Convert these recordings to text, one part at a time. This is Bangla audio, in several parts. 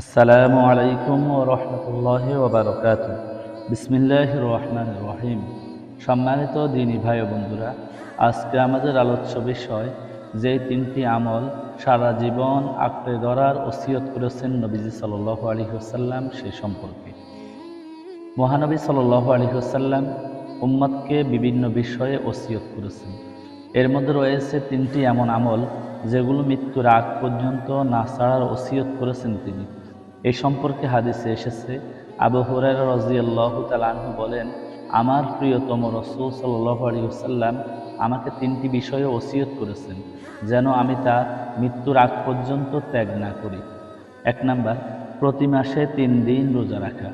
আসসালামু আলাইকুম ও রহমতুল্লাহ ওবরকাত বিসমিল্লাহ রহমান রহিম। সম্মানিত দিনী ভাই ও বন্ধুরা, আজকে আমাদের আলোচ্য বিষয়, যে তিনটি আমল সারা জীবন আঁকড়ে ধরার ওসিয়ত করেছেন নবীজি সাল আলী হোসাল্লাম সে সম্পর্কে। মহানবী সাল আলী হোসাল্লাম উম্মতকে বিভিন্ন বিষয়ে ওসিয়ত করেছেন। এর মধ্যে রয়েছে তিনটি এমন আমল, যেগুলো মৃত্যুর আগ পর্যন্ত না ছাড়ার ওসিয়ত করেছেন তিনি। এই সম্পর্কে হাদিসে এসেছে, আবু হুরার রাজিয়াল্লাহ তালাহু বলেন, আমার প্রিয়তম রসুল সাল্লাহ আলিয়াল্লাম আমাকে তিনটি বিষয়ে ওসিয়ত করেছেন, যেন আমি তা মৃত্যুর আগ পর্যন্ত ত্যাগ না করি। এক নাম্বার, প্রতি মাসে তিন দিন রোজা রাখা।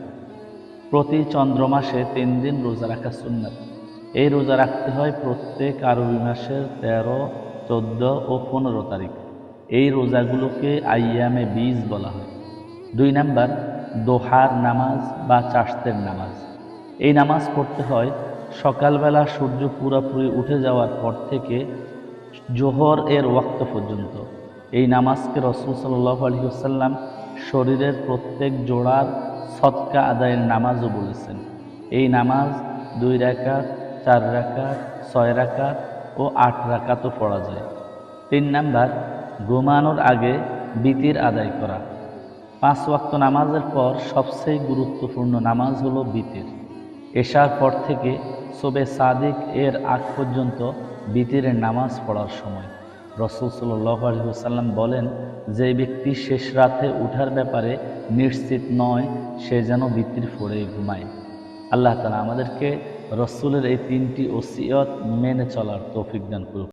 প্রতি চন্দ্র মাসে তিন দিন রোজা রাখা সুন্নাত। এই রোজা রাখতে হয় প্রত্যেক আরবি মাসের তেরো, চোদ্দ ও পনেরো তারিখ। এই রোজাগুলোকে আইয়ামে বীজ বলা হয়। দুই নাম্বার, দোহার নামাজ বা চাষতের নামাজ। এই নামাজ পড়তে হয় সকালবেলা সূর্য পুরাপুরি উঠে যাওয়ার পর থেকে জোহর এর ওয়াক্ত পর্যন্ত। এই নামাজকে রসুল সাল্লাহ আলহিহাসাল্লাম শরীরের প্রত্যেক জোড়ার সৎকা আদায়ের নামাজও বলেছেন। এই নামাজ দুই রাকাত, চার রাকাত, ছয় রাকাত ও আট রাকাতও পড়া যায়। তিন নাম্বার, ঘুমানোর আগে বিতির আদায় করা। পাঁচ ওয়াক্ত নামাজের পর সবচেয়ে গুরুত্বপূর্ণ নামাজ হলো বিতির। এশার পর থেকে সোবে সাদিক এর আগ পর্যন্ত বিতিরের নামাজ পড়ার সময়। রসুল সাল্লাহ আলহিহাসাল্লাম বলেন, যে ব্যক্তি শেষ রাতে উঠার ব্যাপারে নিশ্চিত নয়, সে যেন বিতির পড়ে ঘুমায়। আল্লাহ তালা আমাদেরকে রসুলের এই তিনটি ওসিয়ত মেনে চলার তৌফিক দান করুক।